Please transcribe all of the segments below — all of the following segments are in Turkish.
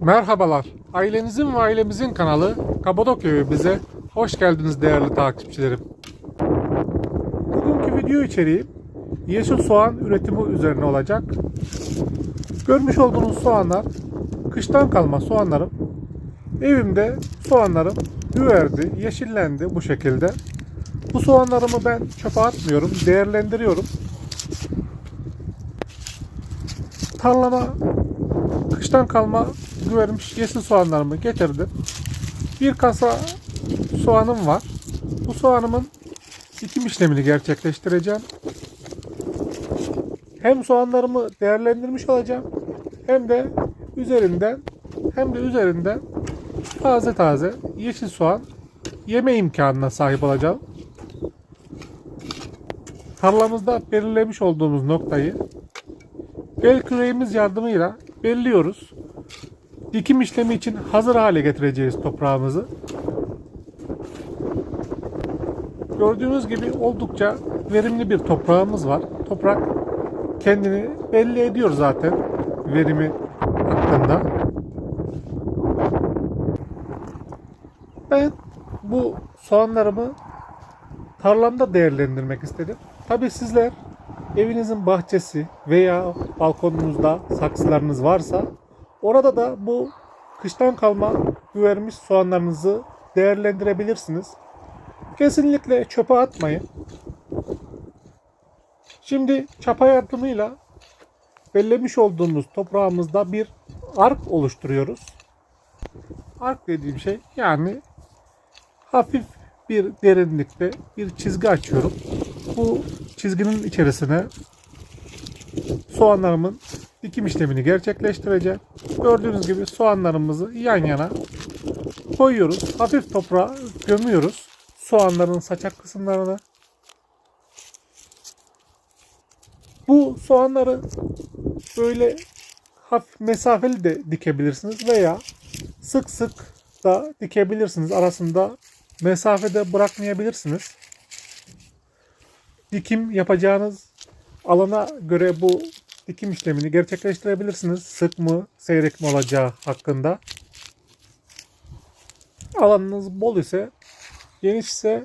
Merhabalar. Ailenizin ve ailemizin kanalı Kapadokya bize hoş geldiniz değerli takipçilerim. Bugünkü video içeriği yeşil soğan üretimi üzerine olacak. Görmüş olduğunuz soğanlar kıştan kalma soğanlarım. Evimde soğanlarım güverdi, yeşillendi bu şekilde. Bu soğanlarımı ben çöpe atmıyorum, değerlendiriyorum. Tarlama kıştan kalma güvermiş yeşil soğanlarımı getirdim. Bir kasa soğanım var. Bu soğanımın dikim işlemini gerçekleştireceğim. Hem soğanlarımı değerlendirmiş olacağım hem de üzerinden hem de üzerinden taze taze yeşil soğan yeme imkanına sahip olacağım. Tarlamızda belirlemiş olduğumuz noktayı bel küreğimiz yardımıyla belliyoruz. Dikim işlemi için hazır hale getireceğiz toprağımızı. Gördüğünüz gibi oldukça verimli bir toprağımız var. Toprak kendini belli ediyor zaten verimi hakkında. Ben bu soğanlarımı tarlamda değerlendirmek istedim. Tabii sizler evinizin bahçesi veya balkonunuzda saksılarınız varsa orada da bu kıştan kalma güvermiş soğanlarınızı değerlendirebilirsiniz. Kesinlikle çöpe atmayın. Şimdi çapa yardımıyla bellemiş olduğumuz toprağımızda bir ark oluşturuyoruz. Ark dediğim şey yani hafif bir derinlikte bir çizgi açıyorum. Bu çizginin içerisine soğanlarımın dikim işlemini gerçekleştireceğim. Gördüğünüz gibi soğanlarımızı yan yana koyuyoruz. Hafif toprağa gömüyoruz. Soğanların saçak kısımlarını. Bu soğanları böyle hafif mesafeli de dikebilirsiniz veya sık sık da dikebilirsiniz. Arasında mesafede bırakmayabilirsiniz. Dikim yapacağınız alana göre bu dikim işlemini gerçekleştirebilirsiniz. Sık mı, seyrek mi olacağı hakkında. Alanınız bol ise, geniş ise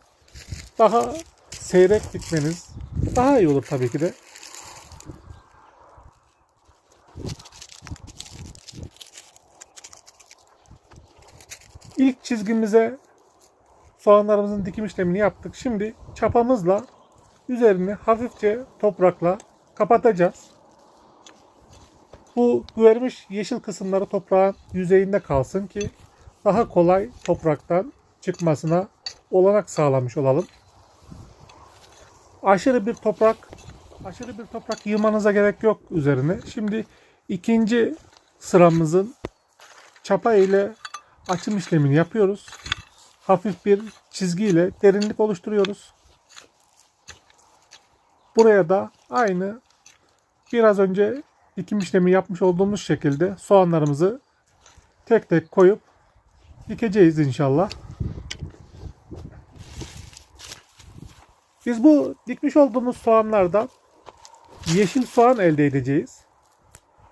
daha seyrek dikmeniz daha iyi olur tabii ki de. İlk çizgimize soğanlarımızın dikim işlemini yaptık. Şimdi çapamızla üzerini hafifçe toprakla kapatacağız. Bu güvermiş yeşil kısımları toprağın yüzeyinde kalsın ki daha kolay topraktan çıkmasına olanak sağlamış olalım. Aşırı bir toprak aşırı bir toprak yığmanıza gerek yok üzerine. Şimdi ikinci sıramızın çapa ile açım işlemini yapıyoruz. Hafif bir çizgiyle derinlik oluşturuyoruz. Buraya da aynı biraz önce dikim işlemi yapmış olduğumuz şekilde soğanlarımızı tek tek koyup dikeceğiz inşallah. Biz bu dikmiş olduğumuz soğanlardan yeşil soğan elde edeceğiz.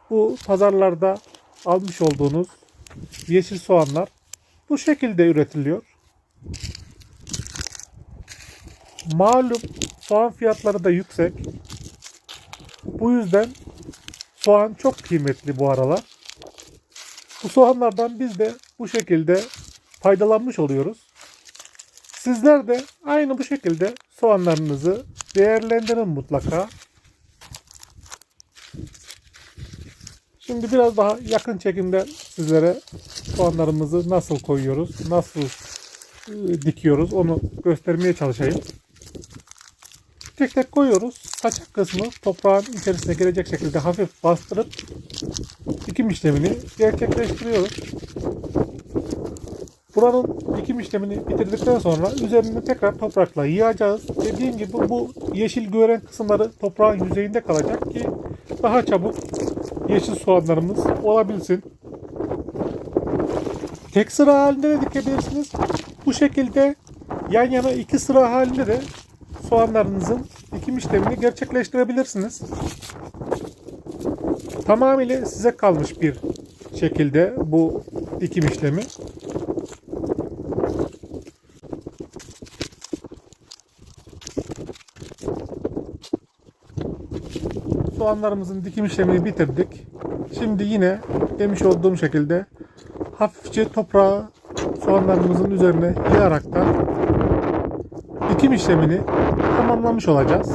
Bu pazarlarda almış olduğunuz yeşil soğanlar bu şekilde üretiliyor. Malum soğan fiyatları da yüksek. Bu yüzden soğan çok kıymetli bu aralar. Bu soğanlardan biz de bu şekilde faydalanmış oluyoruz. Sizler de aynı bu şekilde soğanlarınızı değerlendirin mutlaka. Şimdi biraz daha yakın çekimde sizlere soğanlarımızı nasıl koyuyoruz, nasıl e, dikiyoruz onu göstermeye çalışayım. Tek tek koyuyoruz. Saçak kısmı toprağın içerisine gelecek şekilde hafif bastırıp dikim işlemini gerçekleştiriyoruz. Buranın dikim işlemini bitirdikten sonra üzerini tekrar toprakla yığacağız. Dediğim gibi bu yeşil gören kısımları toprağın yüzeyinde kalacak ki daha çabuk yeşil soğanlarımız olabilsin. Tek sıra halinde de dikebilirsiniz. Bu şekilde yan yana iki sıra halinde de soğanlarınızın dikim işlemini gerçekleştirebilirsiniz. Tamamıyla size kalmış bir şekilde bu dikim işlemi. Soğanlarımızın dikim işlemini bitirdik. Şimdi yine demiş olduğum şekilde hafifçe toprağı soğanlarımızın üzerine yığaraktan dikim işlemini tamamlamış olacağız.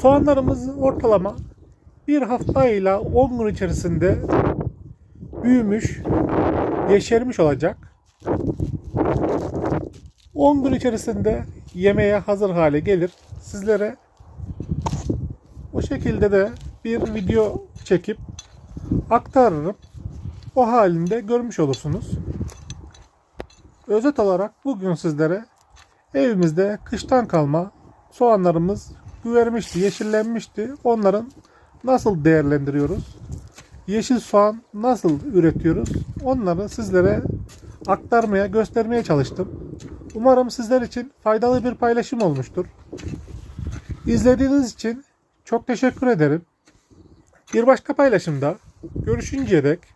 Soğanlarımız ortalama bir hafta ile 10 gün içerisinde büyümüş, yeşermiş olacak. 10 gün içerisinde yemeğe hazır hale gelir. Sizlere o şekilde de bir video çekip aktarırım. O halinde görmüş olursunuz. Özet olarak bugün sizlere evimizde kıştan kalma soğanlarımız güvermişti, yeşillenmişti. Onların nasıl değerlendiriyoruz? Yeşil soğan nasıl üretiyoruz? Onları sizlere aktarmaya, göstermeye çalıştım. Umarım sizler için faydalı bir paylaşım olmuştur. İzlediğiniz için çok teşekkür ederim. Bir başka paylaşımda görüşünceye dek